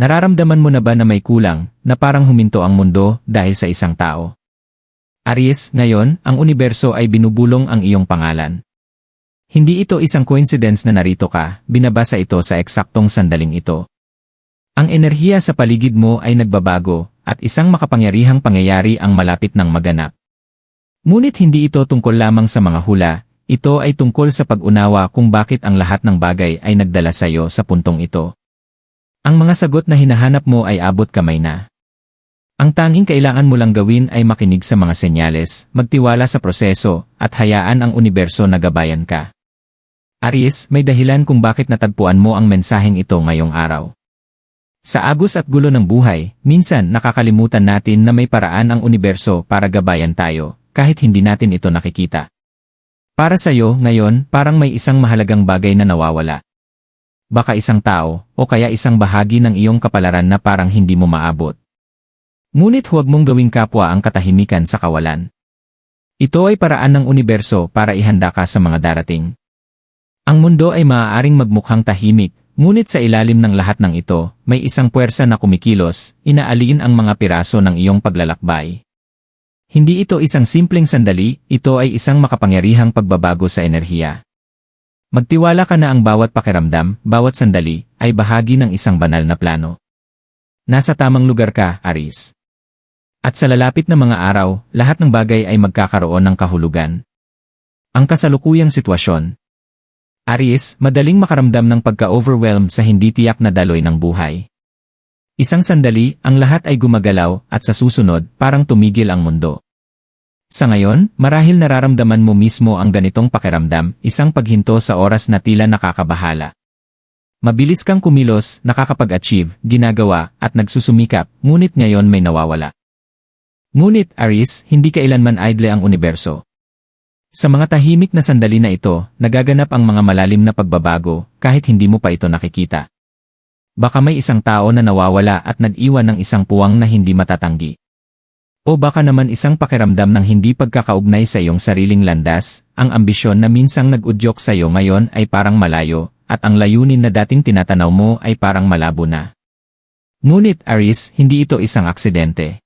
Nararamdaman mo na ba na may kulang, na parang huminto ang mundo dahil sa isang tao? Aries, ngayon, ang universo ay binubulong ang iyong pangalan. Hindi ito isang coincidence na narito ka, binabasa ito sa eksaktong sandaling ito. Ang enerhiya sa paligid mo ay nagbabago, at isang makapangyarihang pangyayari ang malapit ng maganap. Ngunit hindi ito tungkol lamang sa mga hula, ito ay tungkol sa pag-unawa kung bakit ang lahat ng bagay ay nagdala sa iyo sa puntong ito. Ang mga sagot na hinahanap mo ay abot kamay na. Ang tanging kailangan mo lang gawin ay makinig sa mga senyales, magtiwala sa proseso, at hayaan ang universo na gabayan ka. Aries, may dahilan kung bakit natagpuan mo ang mensaheng ito ngayong araw. Sa agos at gulo ng buhay, minsan nakakalimutan natin na may paraan ang universo para gabayan tayo, kahit hindi natin ito nakikita. Para sa'yo, ngayon, parang may isang mahalagang bagay na nawawala baka isang tao, o kaya isang bahagi ng iyong kapalaran na parang hindi mo maabot. Ngunit huwag mong gawing kapwa ang katahimikan sa kawalan. Ito ay paraan ng universo para ihanda ka sa mga darating. Ang mundo ay maaaring magmukhang tahimik, ngunit sa ilalim ng lahat ng ito, may isang puwersa na kumikilos, inaalin ang mga piraso ng iyong paglalakbay. Hindi ito isang simpleng sandali, ito ay isang makapangyarihang pagbabago sa enerhiya. Magtiwala ka na ang bawat pakiramdam, bawat sandali, ay bahagi ng isang banal na plano. Nasa tamang lugar ka, Aris. At sa lalapit na mga araw, lahat ng bagay ay magkakaroon ng kahulugan. Ang kasalukuyang sitwasyon. Aries, madaling makaramdam ng pagka-overwhelmed sa hindi tiyak na daloy ng buhay. Isang sandali, ang lahat ay gumagalaw, at sa susunod, parang tumigil ang mundo. Sa ngayon, marahil nararamdaman mo mismo ang ganitong pakiramdam, isang paghinto sa oras na tila nakakabahala. Mabilis kang kumilos, nakakapag-achieve, ginagawa, at nagsusumikap, ngunit ngayon may nawawala. Ngunit, Aris, hindi kailanman idle ang universo. Sa mga tahimik na sandali na ito, nagaganap ang mga malalim na pagbabago, kahit hindi mo pa ito nakikita. Baka may isang tao na nawawala at nag-iwan ng isang puwang na hindi matatanggi. O baka naman isang pakiramdam ng hindi pagkakaugnay sa iyong sariling landas, ang ambisyon na minsang nag-udyok sa iyo ngayon ay parang malayo, at ang layunin na dating tinatanaw mo ay parang malabo na. Ngunit, Aris, hindi ito isang aksidente.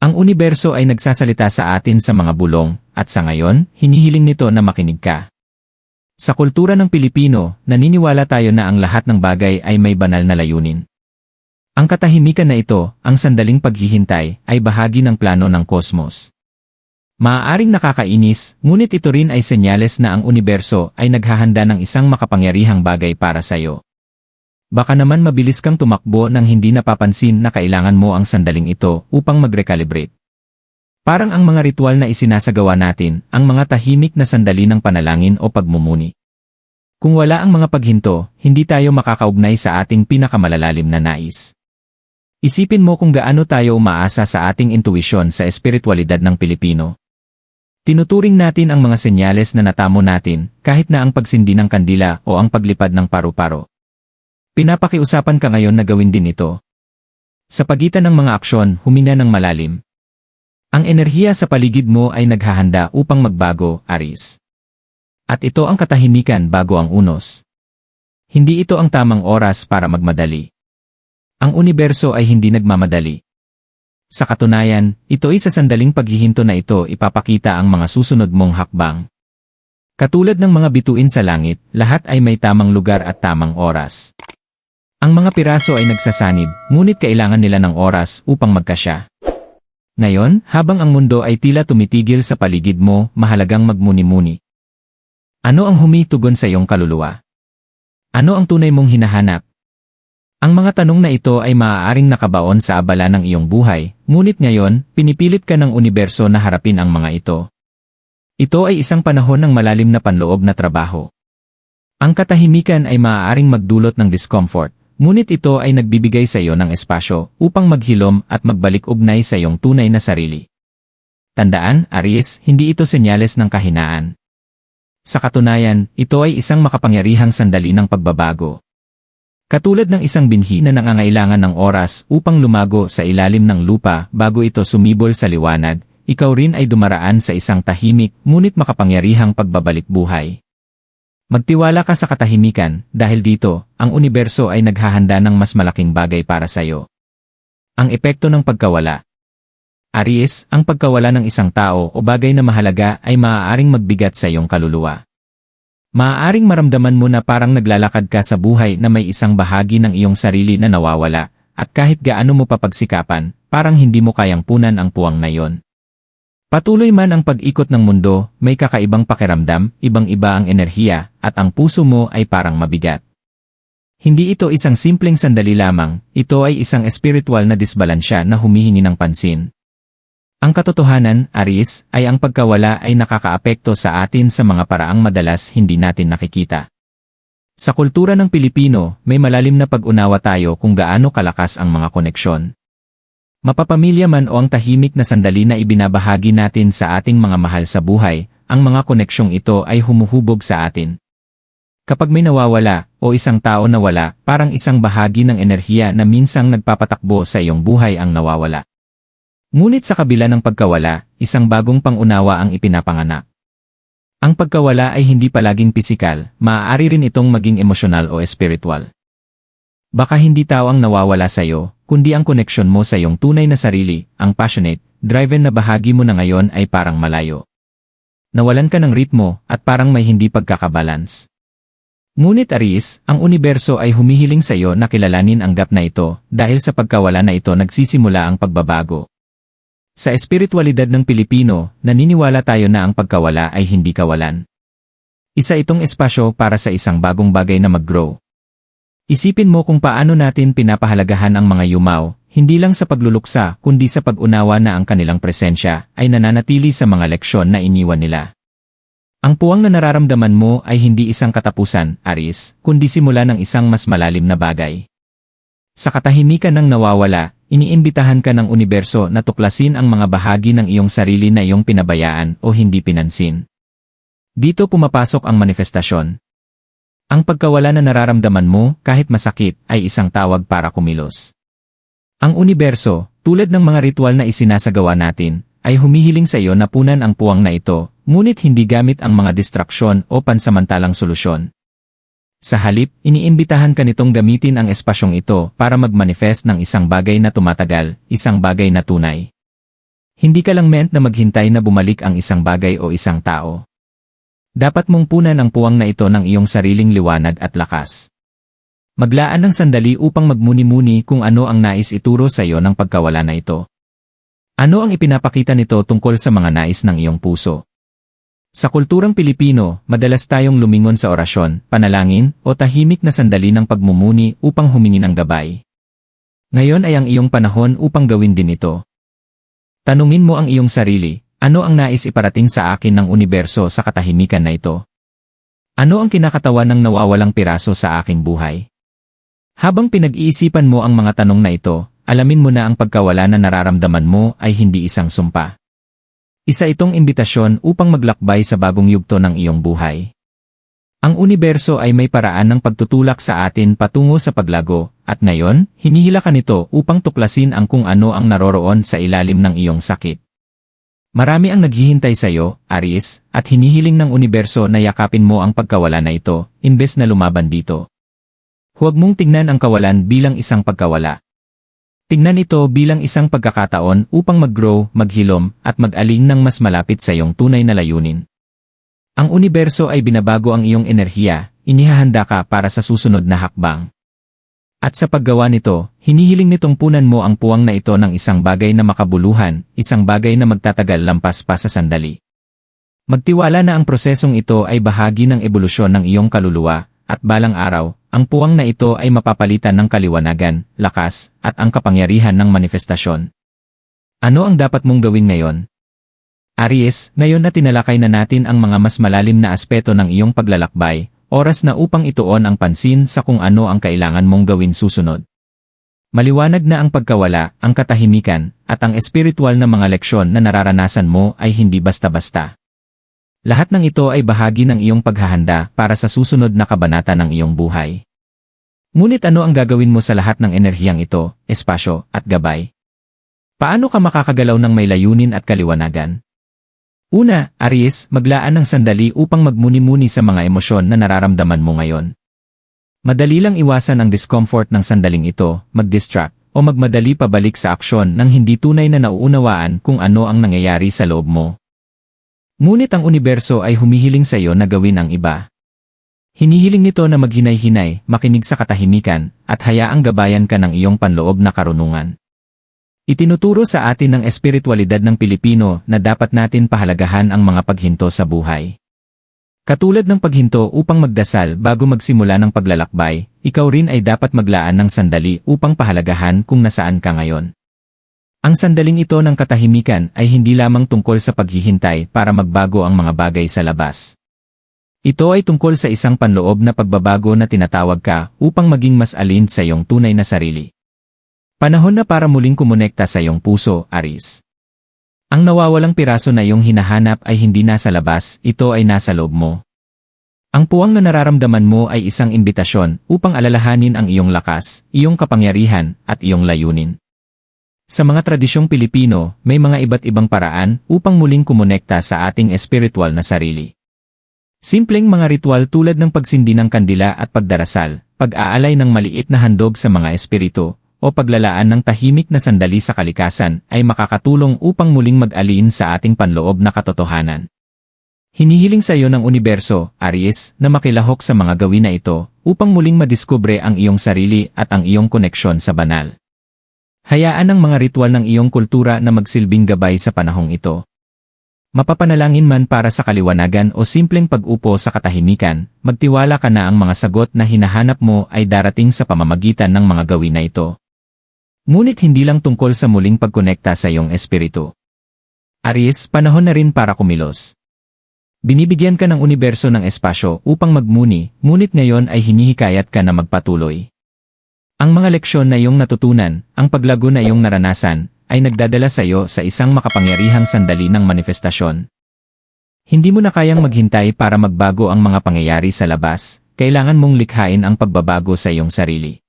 Ang universo ay nagsasalita sa atin sa mga bulong, at sa ngayon, hinihiling nito na makinig ka. Sa kultura ng Pilipino, naniniwala tayo na ang lahat ng bagay ay may banal na layunin. Ang katahimikan na ito, ang sandaling paghihintay, ay bahagi ng plano ng kosmos. Maaaring nakakainis, ngunit ito rin ay senyales na ang universo ay naghahanda ng isang makapangyarihang bagay para sa iyo. Baka naman mabilis kang tumakbo nang hindi napapansin na kailangan mo ang sandaling ito upang mag-recalibrate. Parang ang mga ritual na isinasagawa natin, ang mga tahimik na sandali ng panalangin o pagmumuni. Kung wala ang mga paghinto, hindi tayo makakaugnay sa ating pinakamalalalim na nais. Isipin mo kung gaano tayo umaasa sa ating intuisyon sa espiritualidad ng Pilipino. Tinuturing natin ang mga senyales na natamo natin, kahit na ang pagsindi ng kandila o ang paglipad ng paru-paro. Pinapakiusapan ka ngayon na gawin din ito. Sa pagitan ng mga aksyon, humina ng malalim. Ang enerhiya sa paligid mo ay naghahanda upang magbago, Aris. At ito ang katahimikan bago ang unos. Hindi ito ang tamang oras para magmadali. Ang universo ay hindi nagmamadali. Sa katunayan, ito ay sa sandaling paghihinto na ito ipapakita ang mga susunod mong hakbang. Katulad ng mga bituin sa langit, lahat ay may tamang lugar at tamang oras. Ang mga piraso ay nagsasanib, ngunit kailangan nila ng oras upang magkasya. Ngayon, habang ang mundo ay tila tumitigil sa paligid mo, mahalagang magmuni-muni. Ano ang humitugon sa iyong kaluluwa? Ano ang tunay mong hinahanap? Ang mga tanong na ito ay maaaring nakabaon sa abala ng iyong buhay, ngunit ngayon, pinipilit ka ng universo na harapin ang mga ito. Ito ay isang panahon ng malalim na panloob na trabaho. Ang katahimikan ay maaaring magdulot ng discomfort, ngunit ito ay nagbibigay sa iyo ng espasyo upang maghilom at magbalik ugnay sa iyong tunay na sarili. Tandaan, Aries, hindi ito senyales ng kahinaan. Sa katunayan, ito ay isang makapangyarihang sandali ng pagbabago. Katulad ng isang binhi na nangangailangan ng oras upang lumago sa ilalim ng lupa bago ito sumibol sa liwanag, ikaw rin ay dumaraan sa isang tahimik ngunit makapangyarihang pagbabalik buhay. Magtiwala ka sa katahimikan dahil dito, ang universo ay naghahanda ng mas malaking bagay para sa'yo. Ang epekto ng pagkawala Aries, ang pagkawala ng isang tao o bagay na mahalaga ay maaaring magbigat sa iyong kaluluwa. Maaaring maramdaman mo na parang naglalakad ka sa buhay na may isang bahagi ng iyong sarili na nawawala, at kahit gaano mo papagsikapan, parang hindi mo kayang punan ang puwang na yon. Patuloy man ang pag-ikot ng mundo, may kakaibang pakiramdam, ibang-iba ang enerhiya, at ang puso mo ay parang mabigat. Hindi ito isang simpleng sandali lamang, ito ay isang espiritual na disbalansya na humihingi ng pansin. Ang katotohanan, Aris, ay ang pagkawala ay nakakaapekto sa atin sa mga paraang madalas hindi natin nakikita. Sa kultura ng Pilipino, may malalim na pag-unawa tayo kung gaano kalakas ang mga koneksyon. Mapapamilya man o ang tahimik na sandali na ibinabahagi natin sa ating mga mahal sa buhay, ang mga koneksyong ito ay humuhubog sa atin. Kapag may nawawala o isang tao na wala, parang isang bahagi ng enerhiya na minsang nagpapatakbo sa iyong buhay ang nawawala. Ngunit sa kabila ng pagkawala, isang bagong pangunawa ang ipinapanganak. Ang pagkawala ay hindi palaging pisikal, maaari rin itong maging emosyonal o espiritual. Baka hindi tao ang nawawala sa iyo, kundi ang koneksyon mo sa iyong tunay na sarili, ang passionate, driven na bahagi mo na ngayon ay parang malayo. Nawalan ka ng ritmo at parang may hindi pagkakabalance. Ngunit Aris, ang universo ay humihiling sa iyo na kilalanin ang gap na ito dahil sa pagkawala na ito nagsisimula ang pagbabago. Sa espiritualidad ng Pilipino, naniniwala tayo na ang pagkawala ay hindi kawalan. Isa itong espasyo para sa isang bagong bagay na mag-grow. Isipin mo kung paano natin pinapahalagahan ang mga yumaw, hindi lang sa pagluluksa kundi sa pag-unawa na ang kanilang presensya ay nananatili sa mga leksyon na iniwan nila. Ang puwang na nararamdaman mo ay hindi isang katapusan, Aris, kundi simula ng isang mas malalim na bagay. Sa katahimikan ng nawawala, iniimbitahan ka ng universo na tuklasin ang mga bahagi ng iyong sarili na iyong pinabayaan o hindi pinansin. Dito pumapasok ang manifestasyon. Ang pagkawala na nararamdaman mo, kahit masakit, ay isang tawag para kumilos. Ang universo, tulad ng mga ritual na isinasagawa natin, ay humihiling sa iyo na punan ang puwang na ito, ngunit hindi gamit ang mga distraksyon o pansamantalang solusyon. Sa halip, iniimbitahan ka nitong gamitin ang espasyong ito para mag-manifest ng isang bagay na tumatagal, isang bagay na tunay. Hindi ka lang meant na maghintay na bumalik ang isang bagay o isang tao. Dapat mong punan ang puwang na ito ng iyong sariling liwanag at lakas. Maglaan ng sandali upang magmuni-muni kung ano ang nais ituro sa iyo ng pagkawala na ito. Ano ang ipinapakita nito tungkol sa mga nais ng iyong puso? Sa kulturang Pilipino, madalas tayong lumingon sa orasyon, panalangin, o tahimik na sandali ng pagmumuni upang humingi ng gabay. Ngayon ay ang iyong panahon upang gawin din ito. Tanungin mo ang iyong sarili, ano ang nais iparating sa akin ng universo sa katahimikan na ito? Ano ang kinakatawan ng nawawalang piraso sa aking buhay? Habang pinag-iisipan mo ang mga tanong na ito, alamin mo na ang pagkawala na nararamdaman mo ay hindi isang sumpa. Isa itong imbitasyon upang maglakbay sa bagong yugto ng iyong buhay. Ang universo ay may paraan ng pagtutulak sa atin patungo sa paglago, at ngayon, hinihila ka nito upang tuklasin ang kung ano ang naroroon sa ilalim ng iyong sakit. Marami ang naghihintay sa iyo, Aries, at hinihiling ng universo na yakapin mo ang pagkawala na ito, imbes na lumaban dito. Huwag mong tingnan ang kawalan bilang isang pagkawala, Tingnan ito bilang isang pagkakataon upang mag-grow, maghilom, at mag-aling ng mas malapit sa iyong tunay na layunin. Ang universo ay binabago ang iyong enerhiya, inihahanda ka para sa susunod na hakbang. At sa paggawa nito, hinihiling nitong punan mo ang puwang na ito ng isang bagay na makabuluhan, isang bagay na magtatagal lampas pa sa sandali. Magtiwala na ang prosesong ito ay bahagi ng ebolusyon ng iyong kaluluwa, at balang araw, ang puwang na ito ay mapapalitan ng kaliwanagan, lakas, at ang kapangyarihan ng manifestasyon. Ano ang dapat mong gawin ngayon? Aries, ngayon na tinalakay na natin ang mga mas malalim na aspeto ng iyong paglalakbay, oras na upang ituon ang pansin sa kung ano ang kailangan mong gawin susunod. Maliwanag na ang pagkawala, ang katahimikan, at ang espiritual na mga leksyon na nararanasan mo ay hindi basta-basta. Lahat ng ito ay bahagi ng iyong paghahanda para sa susunod na kabanata ng iyong buhay. Ngunit ano ang gagawin mo sa lahat ng enerhiyang ito, espasyo, at gabay? Paano ka makakagalaw ng may layunin at kaliwanagan? Una, Aries, maglaan ng sandali upang magmuni-muni sa mga emosyon na nararamdaman mo ngayon. Madali lang iwasan ang discomfort ng sandaling ito, mag-distract, o magmadali pabalik sa aksyon nang hindi tunay na nauunawaan kung ano ang nangyayari sa loob mo. Ngunit ang universo ay humihiling sa iyo na gawin ang iba. Hinihiling nito na maghinay-hinay, makinig sa katahimikan, at hayaang gabayan ka ng iyong panloob na karunungan. Itinuturo sa atin ng espiritualidad ng Pilipino na dapat natin pahalagahan ang mga paghinto sa buhay. Katulad ng paghinto upang magdasal bago magsimula ng paglalakbay, ikaw rin ay dapat maglaan ng sandali upang pahalagahan kung nasaan ka ngayon. Ang sandaling ito ng katahimikan ay hindi lamang tungkol sa paghihintay para magbago ang mga bagay sa labas. Ito ay tungkol sa isang panloob na pagbabago na tinatawag ka upang maging mas alin sa iyong tunay na sarili. Panahon na para muling kumonekta sa iyong puso, Aris. Ang nawawalang piraso na iyong hinahanap ay hindi nasa labas, ito ay nasa loob mo. Ang puwang na nararamdaman mo ay isang imbitasyon upang alalahanin ang iyong lakas, iyong kapangyarihan, at iyong layunin. Sa mga tradisyong Pilipino, may mga iba't ibang paraan upang muling kumonekta sa ating espiritual na sarili. Simpleng mga ritual tulad ng pagsindi ng kandila at pagdarasal, pag-aalay ng maliit na handog sa mga espiritu, o paglalaan ng tahimik na sandali sa kalikasan ay makakatulong upang muling mag-alin sa ating panloob na katotohanan. Hinihiling sa iyo ng universo, Aries, na makilahok sa mga gawin na ito upang muling madiskubre ang iyong sarili at ang iyong koneksyon sa banal. Hayaan ang mga ritual ng iyong kultura na magsilbing gabay sa panahong ito. Mapapanalangin man para sa kaliwanagan o simpleng pag-upo sa katahimikan, magtiwala ka na ang mga sagot na hinahanap mo ay darating sa pamamagitan ng mga gawin na ito. Ngunit hindi lang tungkol sa muling pagkonekta sa iyong espiritu. Aries, panahon na rin para kumilos. Binibigyan ka ng universo ng espasyo upang magmuni, ngunit ngayon ay hinihikayat ka na magpatuloy. Ang mga leksyon na iyong natutunan, ang paglago na iyong naranasan, ay nagdadala sa iyo sa isang makapangyarihang sandali ng manifestasyon. Hindi mo na kayang maghintay para magbago ang mga pangyayari sa labas, kailangan mong likhain ang pagbabago sa iyong sarili.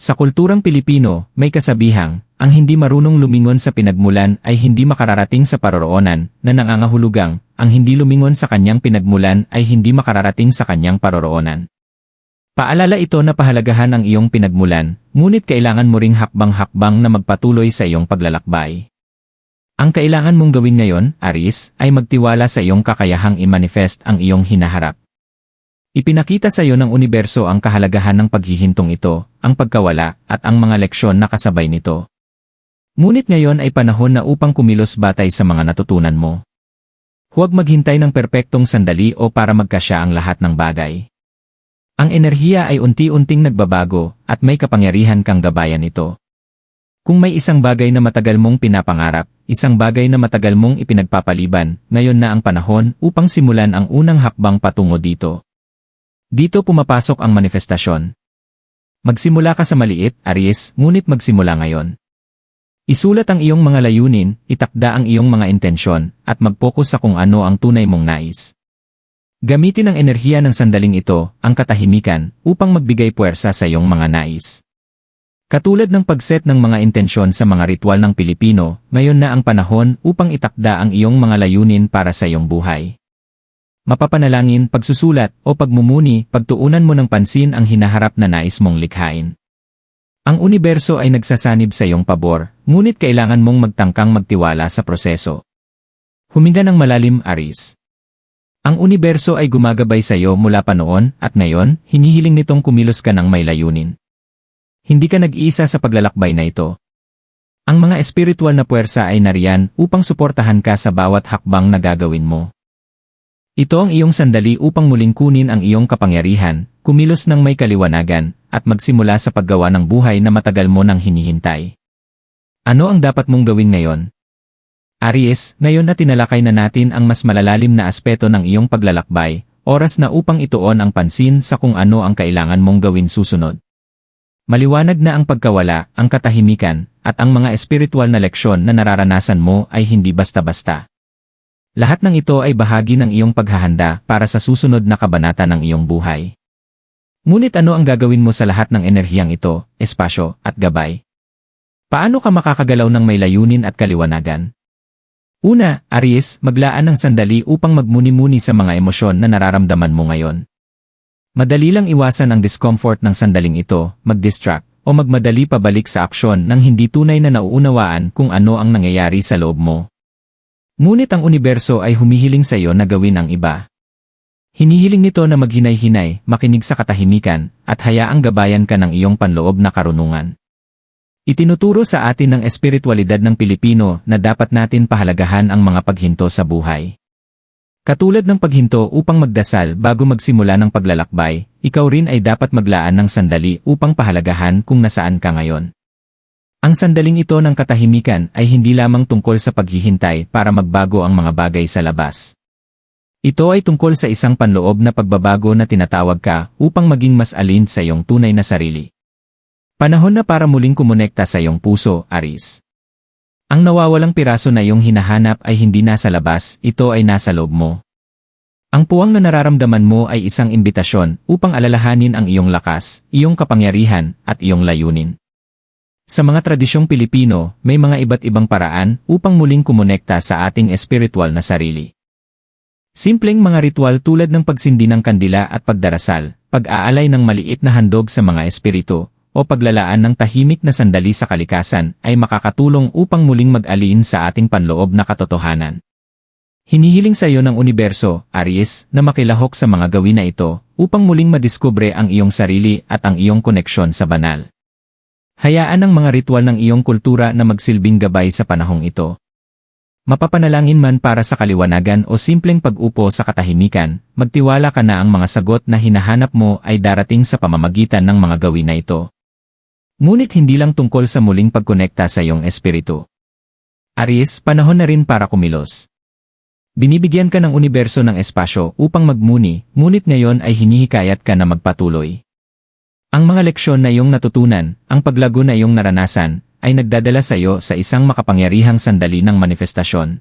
Sa kulturang Pilipino, may kasabihang, ang hindi marunong lumingon sa pinagmulan ay hindi makararating sa paroroonan, na nangangahulugang, ang hindi lumingon sa kanyang pinagmulan ay hindi makararating sa kanyang paroroonan. Paalala ito na pahalagahan ang iyong pinagmulan, ngunit kailangan mo ring hakbang-hakbang na magpatuloy sa iyong paglalakbay. Ang kailangan mong gawin ngayon, Aris, ay magtiwala sa iyong kakayahang i-manifest ang iyong hinaharap. Ipinakita sa iyo ng universo ang kahalagahan ng paghihintong ito, ang pagkawala, at ang mga leksyon na kasabay nito. Ngunit ngayon ay panahon na upang kumilos batay sa mga natutunan mo. Huwag maghintay ng perpektong sandali o para magkasya ang lahat ng bagay. Ang enerhiya ay unti-unting nagbabago at may kapangyarihan kang gabayan ito. Kung may isang bagay na matagal mong pinapangarap, isang bagay na matagal mong ipinagpapaliban, ngayon na ang panahon upang simulan ang unang hakbang patungo dito. Dito pumapasok ang manifestasyon. Magsimula ka sa maliit, Aries, ngunit magsimula ngayon. Isulat ang iyong mga layunin, itakda ang iyong mga intensyon, at mag-focus sa kung ano ang tunay mong nais. Gamitin ang enerhiya ng sandaling ito, ang katahimikan, upang magbigay puwersa sa iyong mga nais. Katulad ng pagset ng mga intensyon sa mga ritual ng Pilipino, ngayon na ang panahon upang itakda ang iyong mga layunin para sa iyong buhay mapapanalangin, pagsusulat, o pagmumuni, pagtuunan mo ng pansin ang hinaharap na nais mong likhain. Ang universo ay nagsasanib sa iyong pabor, ngunit kailangan mong magtangkang magtiwala sa proseso. Huminga ng malalim, Aris. Ang universo ay gumagabay sa iyo mula pa noon at ngayon, hinihiling nitong kumilos ka ng may layunin. Hindi ka nag-iisa sa paglalakbay na ito. Ang mga espiritual na puwersa ay nariyan upang suportahan ka sa bawat hakbang na gagawin mo. Ito ang iyong sandali upang muling kunin ang iyong kapangyarihan, kumilos ng may kaliwanagan, at magsimula sa paggawa ng buhay na matagal mo nang hinihintay. Ano ang dapat mong gawin ngayon? Aries, ngayon na tinalakay na natin ang mas malalalim na aspeto ng iyong paglalakbay, oras na upang ituon ang pansin sa kung ano ang kailangan mong gawin susunod. Maliwanag na ang pagkawala, ang katahimikan, at ang mga espiritual na leksyon na nararanasan mo ay hindi basta-basta. Lahat ng ito ay bahagi ng iyong paghahanda para sa susunod na kabanata ng iyong buhay. Ngunit ano ang gagawin mo sa lahat ng enerhiyang ito, espasyo, at gabay? Paano ka makakagalaw ng may layunin at kaliwanagan? Una, Aries, maglaan ng sandali upang magmuni-muni sa mga emosyon na nararamdaman mo ngayon. Madali lang iwasan ang discomfort ng sandaling ito, mag-distract, o magmadali pabalik sa aksyon nang hindi tunay na nauunawaan kung ano ang nangyayari sa loob mo. Ngunit ang universo ay humihiling sa iyo na gawin ang iba. Hinihiling nito na maghinay-hinay, makinig sa katahimikan, at hayaang gabayan ka ng iyong panloob na karunungan. Itinuturo sa atin ng espiritualidad ng Pilipino na dapat natin pahalagahan ang mga paghinto sa buhay. Katulad ng paghinto upang magdasal bago magsimula ng paglalakbay, ikaw rin ay dapat maglaan ng sandali upang pahalagahan kung nasaan ka ngayon. Ang sandaling ito ng katahimikan ay hindi lamang tungkol sa paghihintay para magbago ang mga bagay sa labas. Ito ay tungkol sa isang panloob na pagbabago na tinatawag ka upang maging mas alin sa iyong tunay na sarili. Panahon na para muling kumonekta sa iyong puso, Aris. Ang nawawalang piraso na iyong hinahanap ay hindi nasa labas, ito ay nasa loob mo. Ang puwang na nararamdaman mo ay isang imbitasyon upang alalahanin ang iyong lakas, iyong kapangyarihan, at iyong layunin. Sa mga tradisyong Pilipino, may mga iba't ibang paraan upang muling kumonekta sa ating espiritual na sarili. Simpleng mga ritual tulad ng pagsindi ng kandila at pagdarasal, pag-aalay ng maliit na handog sa mga espiritu, o paglalaan ng tahimik na sandali sa kalikasan ay makakatulong upang muling mag-alin sa ating panloob na katotohanan. Hinihiling sa iyo ng universo, Aries, na makilahok sa mga gawin na ito upang muling madiskubre ang iyong sarili at ang iyong koneksyon sa banal. Hayaan ang mga ritual ng iyong kultura na magsilbing gabay sa panahong ito. Mapapanalangin man para sa kaliwanagan o simpleng pag-upo sa katahimikan, magtiwala ka na ang mga sagot na hinahanap mo ay darating sa pamamagitan ng mga gawin na ito. Ngunit hindi lang tungkol sa muling pagkonekta sa iyong espiritu. Aries, panahon na rin para kumilos. Binibigyan ka ng universo ng espasyo upang magmuni, ngunit ngayon ay hinihikayat ka na magpatuloy. Ang mga leksyon na iyong natutunan, ang paglago na iyong naranasan, ay nagdadala sa iyo sa isang makapangyarihang sandali ng manifestasyon.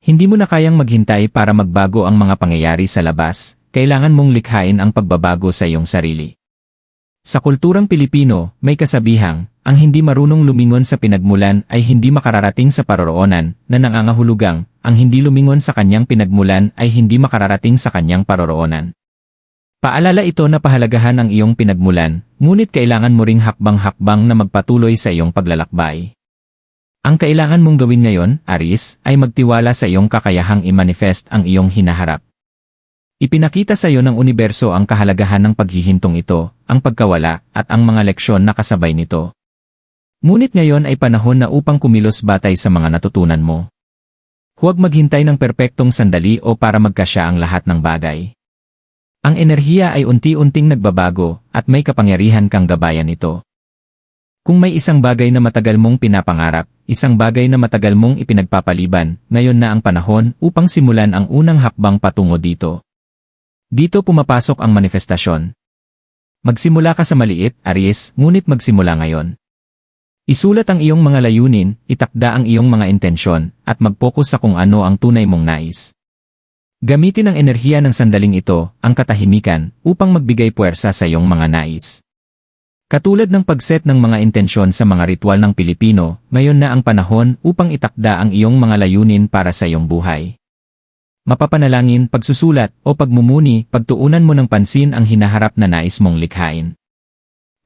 Hindi mo na kayang maghintay para magbago ang mga pangyayari sa labas, kailangan mong likhain ang pagbabago sa iyong sarili. Sa kulturang Pilipino, may kasabihang, ang hindi marunong lumingon sa pinagmulan ay hindi makararating sa paroroonan, na nangangahulugang, ang hindi lumingon sa kanyang pinagmulan ay hindi makararating sa kanyang paroroonan. Paalala ito na pahalagahan ang iyong pinagmulan, ngunit kailangan mo ring hakbang-hakbang na magpatuloy sa iyong paglalakbay. Ang kailangan mong gawin ngayon, Aris, ay magtiwala sa iyong kakayahang i-manifest ang iyong hinaharap. Ipinakita sa iyo ng universo ang kahalagahan ng paghihintong ito, ang pagkawala, at ang mga leksyon na kasabay nito. Ngunit ngayon ay panahon na upang kumilos batay sa mga natutunan mo. Huwag maghintay ng perpektong sandali o para magkasya ang lahat ng bagay. Ang enerhiya ay unti-unting nagbabago at may kapangyarihan kang gabayan ito. Kung may isang bagay na matagal mong pinapangarap, isang bagay na matagal mong ipinagpapaliban, ngayon na ang panahon upang simulan ang unang hakbang patungo dito. Dito pumapasok ang manifestasyon. Magsimula ka sa maliit, Aries, ngunit magsimula ngayon. Isulat ang iyong mga layunin, itakda ang iyong mga intensyon, at mag-focus sa kung ano ang tunay mong nais. Gamitin ang enerhiya ng sandaling ito, ang katahimikan, upang magbigay puwersa sa iyong mga nais. Katulad ng pagset ng mga intensyon sa mga ritual ng Pilipino, ngayon na ang panahon upang itakda ang iyong mga layunin para sa iyong buhay mapapanalangin, pagsusulat, o pagmumuni, pagtuunan mo ng pansin ang hinaharap na nais mong likhain.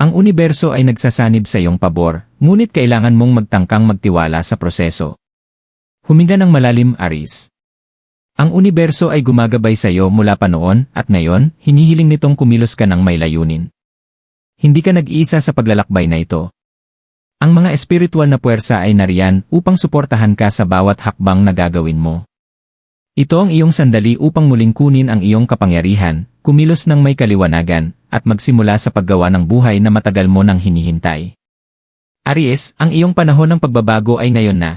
Ang universo ay nagsasanib sa iyong pabor, ngunit kailangan mong magtangkang magtiwala sa proseso. Huminga ng malalim, Aris. Ang universo ay gumagabay sa iyo mula pa noon at ngayon, hinihiling nitong kumilos ka ng may layunin. Hindi ka nag-iisa sa paglalakbay na ito. Ang mga espiritual na puwersa ay nariyan upang suportahan ka sa bawat hakbang na gagawin mo. Ito ang iyong sandali upang muling kunin ang iyong kapangyarihan, kumilos ng may kaliwanagan, at magsimula sa paggawa ng buhay na matagal mo nang hinihintay. Aries, ang iyong panahon ng pagbabago ay ngayon na.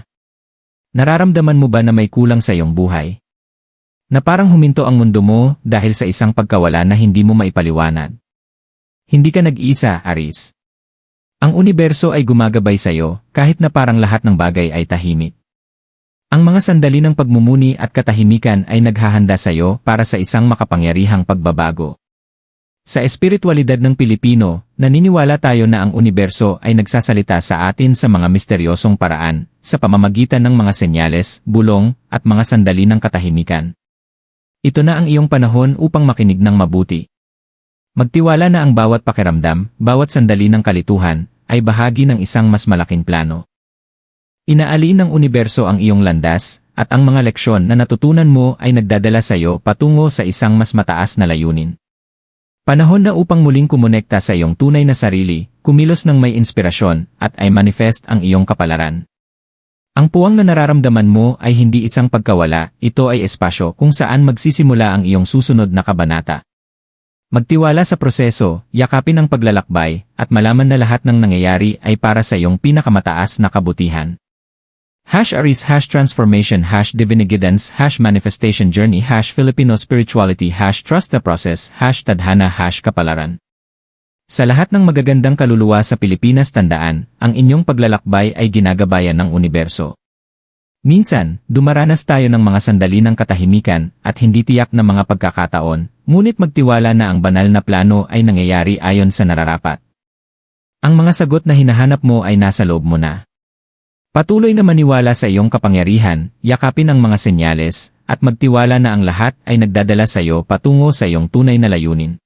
Nararamdaman mo ba na may kulang sa iyong buhay? Na parang huminto ang mundo mo dahil sa isang pagkawala na hindi mo maipaliwanag. Hindi ka nag-isa, Aries. Ang universo ay gumagabay sa iyo kahit na parang lahat ng bagay ay tahimik. Ang mga sandali ng pagmumuni at katahimikan ay naghahanda sa iyo para sa isang makapangyarihang pagbabago. Sa espiritualidad ng Pilipino, naniniwala tayo na ang universo ay nagsasalita sa atin sa mga misteryosong paraan, sa pamamagitan ng mga senyales, bulong, at mga sandali ng katahimikan. Ito na ang iyong panahon upang makinig ng mabuti. Magtiwala na ang bawat pakiramdam, bawat sandali ng kalituhan, ay bahagi ng isang mas malaking plano. Inaalin ng universo ang iyong landas, at ang mga leksyon na natutunan mo ay nagdadala sa iyo patungo sa isang mas mataas na layunin. Panahon na upang muling kumonekta sa iyong tunay na sarili, kumilos ng may inspirasyon, at ay manifest ang iyong kapalaran. Ang puwang na nararamdaman mo ay hindi isang pagkawala, ito ay espasyo kung saan magsisimula ang iyong susunod na kabanata. Magtiwala sa proseso, yakapin ang paglalakbay, at malaman na lahat ng nangyayari ay para sa iyong pinakamataas na kabutihan. Hash Aris Hash Transformation Hash Divine Guidance Hash Manifestation Journey Hash Filipino Spirituality Hash Trust the Process Hash Tadhana Hash Kapalaran Sa lahat ng magagandang kaluluwa sa Pilipinas tandaan, ang inyong paglalakbay ay ginagabayan ng universo. Minsan, dumaranas tayo ng mga sandali ng katahimikan at hindi tiyak na mga pagkakataon, ngunit magtiwala na ang banal na plano ay nangyayari ayon sa nararapat. Ang mga sagot na hinahanap mo ay nasa loob mo na. Patuloy na maniwala sa iyong kapangyarihan, yakapin ang mga senyales, at magtiwala na ang lahat ay nagdadala sa iyo patungo sa iyong tunay na layunin.